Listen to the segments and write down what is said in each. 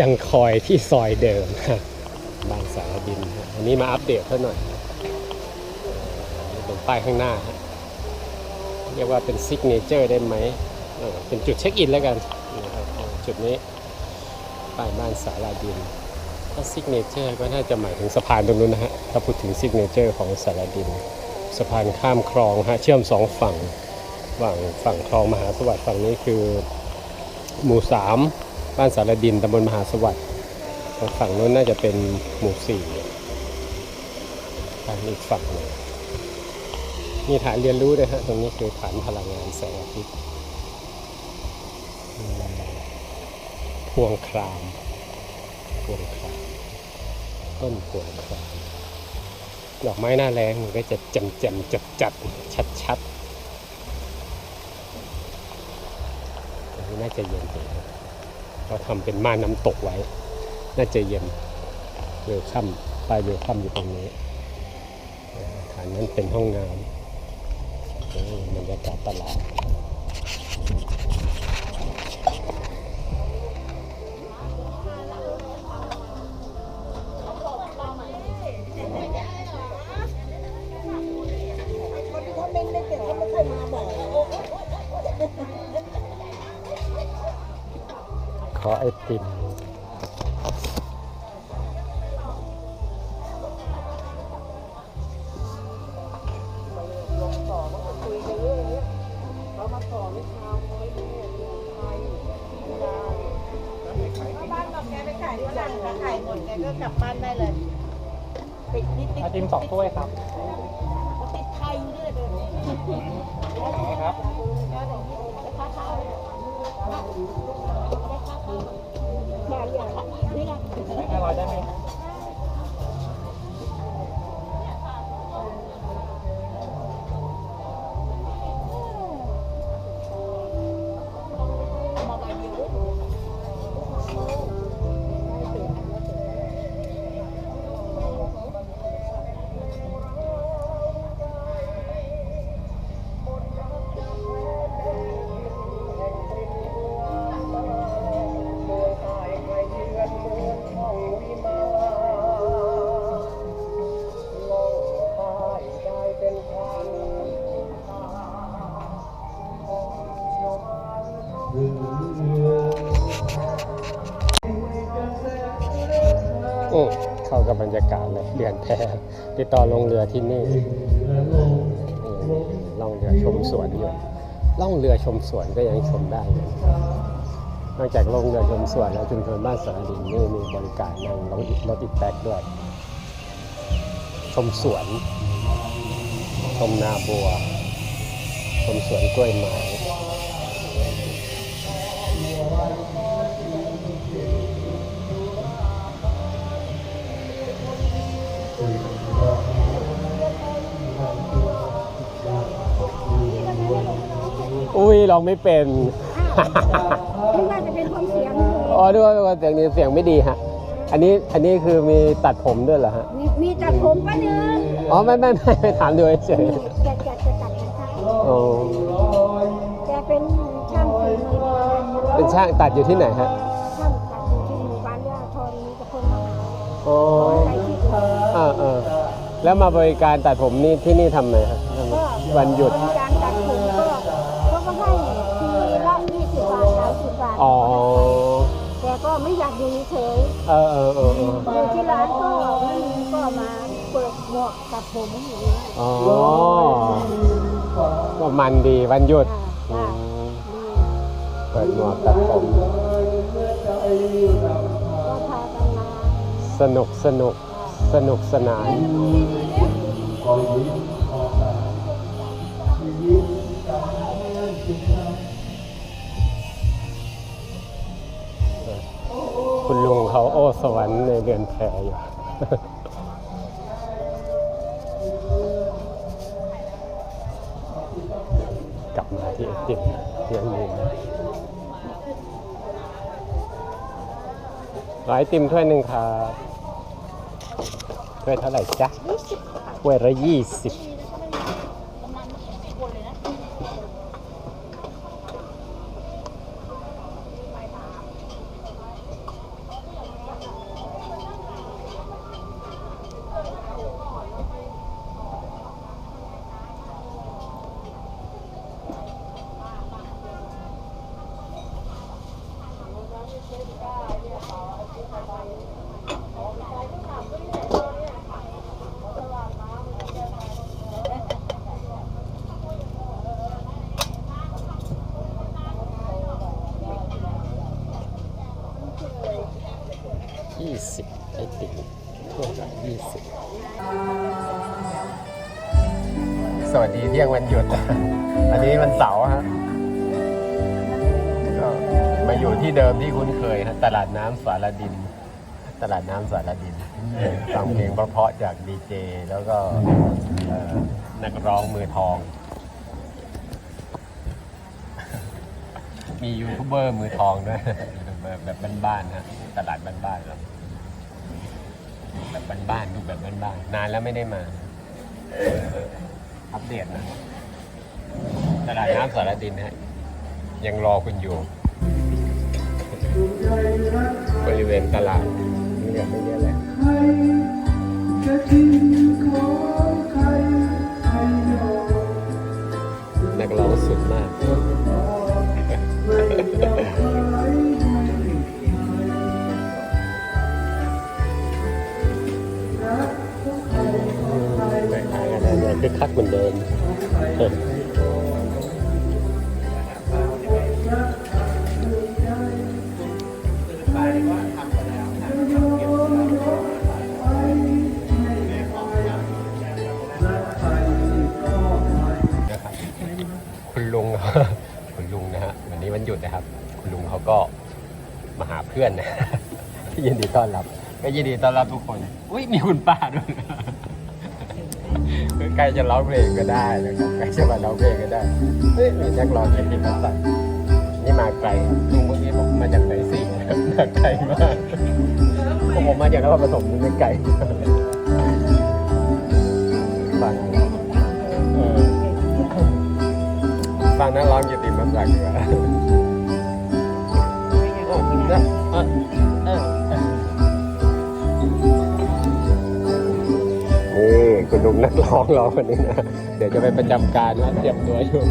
ยังคอยที่ซอยเดิมบ้านสารดินอันนี้มาอัปเดตเท่าหน่อยตรงป้ายข้างหน้า เรียกว่าเป็นซิกเนเจอร์ได้ไหมเป็นจุดเช็คอินแล้วกันจุดนี้ป้ายบ้านสารดินถ้าซิกเนเจอร์ก็น่าจะหมายถึงสะพานตรงนู้นนะฮะถ้าพูดถึงซิกเนเจอร์ของสารดิน สะพานข้ามคลองฮะเชื่อมสองฝั่งฝั่งฝั่งคลองมหาสวัสดิ์ฝั่งนี้คือ หมู่สาม บ้านสารดินตำบลมหาสวัสดิ์ฝั่งนู้นน่าจะเป็นหมู่สี่ทางอีกฝั่งหนึ่งมีฐานเรียนรู้ด้วยฮะตรงนี้คือฐานพลังงานแสงอาทิตย์พวงครามพวงครามต้นพวงครามดอกไม้หน้าแรงมันก็จะจ่มแจ่มจัดจัดชัดชัดๆน่าจะเย็นดี นะเราทำเป็นม่านน้ำตกไว้ น่าจะเย็นเวลคัมปลายเวลคัมอยู่ตรงนี้ฐานนั้นเป็นห้องน้ำบรรยากาศตลาด หมดแกก็กลับบ้านได้เลยติดนี่ติดไอติมสองถ้วยครับติดไทยอยู่ด้วยเลยครับ มาอย่างนี่ไงห้าร้อยได้ไหม อืมเข้ากับบรรยากาศเลยเรือนแพติดต่อลงเรือที่นี่นี่ล่องเรือชมสวนอยู่ล่องเรือชมสวนก็ยังชมได้เลยนอกจากลงเรือชมสวนแล้วชุมชนบ้านสารดินนี่มีบริการนั่งรถอีกรถอีกแท็กด้วย ชมสวน ชมนาบัว ชมสวนกล้วยไม้ อุ้ยร้องไม่เป็น ไม่ว่าจะเป็นความเสียงอ๋อด้วยว่าเสียงนี้เสียงไม่ดีฮะ อันนี้อันนี้คือมีตัดผมด้วยเหรอฮะ มีมีตัดผมป้าเนื้ออ๋อไม่ไม่ไม่ไม่ถามดูเฉยแกแกจะตัดนะคะๆอ๋อแกเป็นช่างฝีมือเป็นช่างตัดอยู่ที่ไหนฮะช่างตัดอยู่ที่หมู่บ้านย่าทอนมีแต่คนมาหาอ๋อใครที่อื่น อ่าอ่าแล้วมาบริการตัดผมนี่ที่นี่ทำไงครับทำไมก็วันหยุด อ๋อ แกก็ไม่อยากอยู่เฉยเออเออเออเอออยู่ที่ร้านก็ไม่มีก็มาเปิดหมวกตัดผมอย่างนี้ยอ๋อ ก็มันดีวันหยุดอือ่ามเปิดหมวกตัดผม ก็พากันมาสนุกสนุกสนุกสนานคุณ วรรค์ในเดือนแพรอยู่กลับมาที่ไอติมยังมีนะขอไอติมถ้วยหนึ่งครับถ้วยเท่าไหร่จ๊ะถ้วยละยี่สิบ สวัสดีเที่ยงวันหยุด อันนี้มันเสาร์ฮะก็มาอยู่ที่เดิมที่คุ้นเคยฮะตลาดน้ำสารดิน ตลาดน้ำสารดินฟังเพลงเพราะๆจากดีเจ แล้วก็เอ่อนักร้องมือทอง มียูทูบเบอร์มือทองด้วยยูทูบเบอร์แบบบ้านๆนะตลาดบ้านๆครับแบบบ้านๆดูแบบบ้านๆนานแล้วไม่ได้มา อัปเดตนะตลาดน้ำสารดินฮะยังรอคุณอยู่ บริเวณตลาดนี่เนี่ยไม่เยอะและจะกินของใครใครยอมนักร้องสุดมาก เหมือนเดิมคุณลุงคุณลุงนะฮะวันนี้วันหยุดนะครับ คุณลุงเขาก็มาหาเพื่อนนะที่ยินดีต้อนรับ ก็ยินดีต้อนรับทุกคน อุ้ยมีคุณป้าด้วย คือใครจะร้องเพลงก็ได้นะครับใครจะมาร้องเพลงก็ได้เฮ้ยมีนักร้องเสียงดีมาสั่นี่มาไกลลุงเมื่อกี้บอกมาจากไหนสิมาไกลมากผมผมมาจากนครปฐมนี่ไม่ไกลฟังเออฟังนักร้องกิตติมาสั่งดีกว่า คุณลุงนักร้องเราคนนี้นะ เดี๋ยวจะไปประจำการนะเตรียมตัวอยู่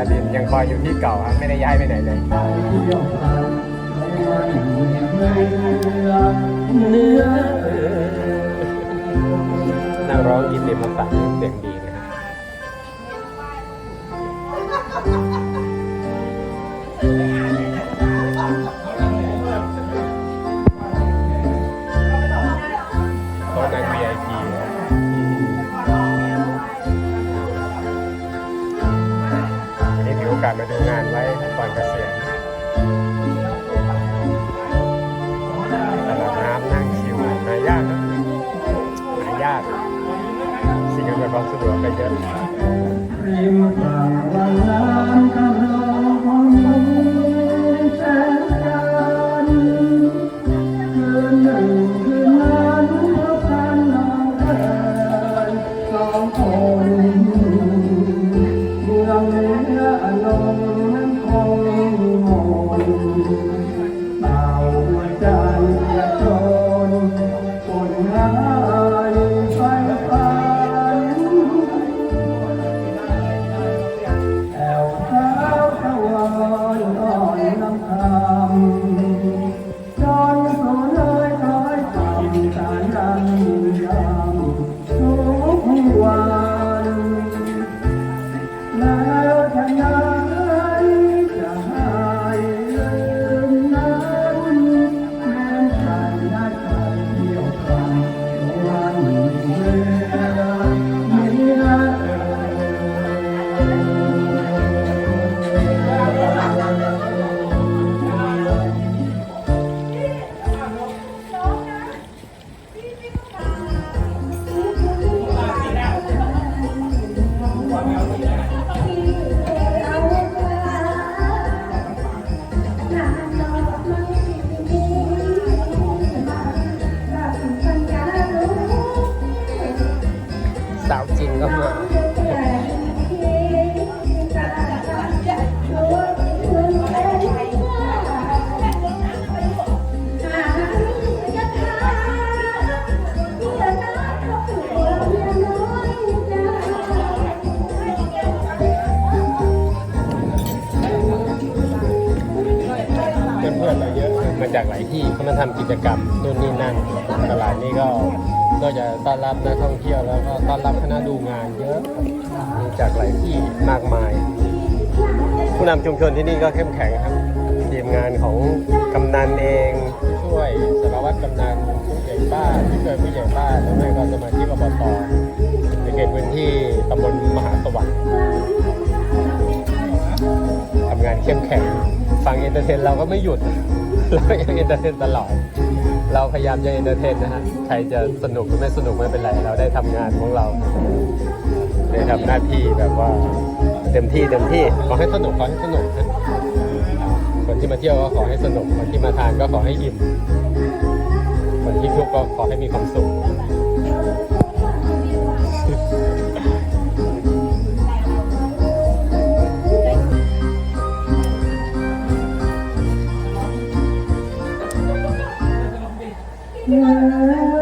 อาดินยังคอยอยู่ที่เก่าครับไม่ได้ย้ายไปไหนเลยเนื้อนักร้องอินเดียมาสักเสียงดี จากหลายที่เขามาทำกิจกรรมนู่นนี่นั่นตลาดนี้ก็ก็จะต้อนรับนักท่องเที่ยวแล้วก็ต้อนรับคณะดูงานเยอะมีจากหลายที่มากมาย ผู้นำชุมชนที่นี่ก็เข้มแข็งครับทีมงานของกำนันเองช่วยสารวัตรกำนันผู้ใหญ่บ้านผู้ช่วยผู้ใหญ่บ้านแล้วแม่ก็สมาชิกอบตในเขตพื้นที่ตำบลมหาสวัสดิ์ทำงานเข้มแข็งฟังเอนเตอร์เทนเราก็ไม่หยุด เรายังเอนเตอร์เทนตลอด เราพยายามจะเอนเตอร์เทนนะฮะ ใครจะสนุกหรือไม่สนุกไม่เป็นไร เราได้ทำงานของเรา ได้ทำหน้าที่แบบว่าเต็มที่เต็มที่ ขอให้สนุกขอให้สนุกนะคนที่มาเที่ยวก็ขอให้สนุก คนที่มาทานก็ขอให้อิ่ม คนที่ทุกข์ก็ขอให้มีความสุข Thank.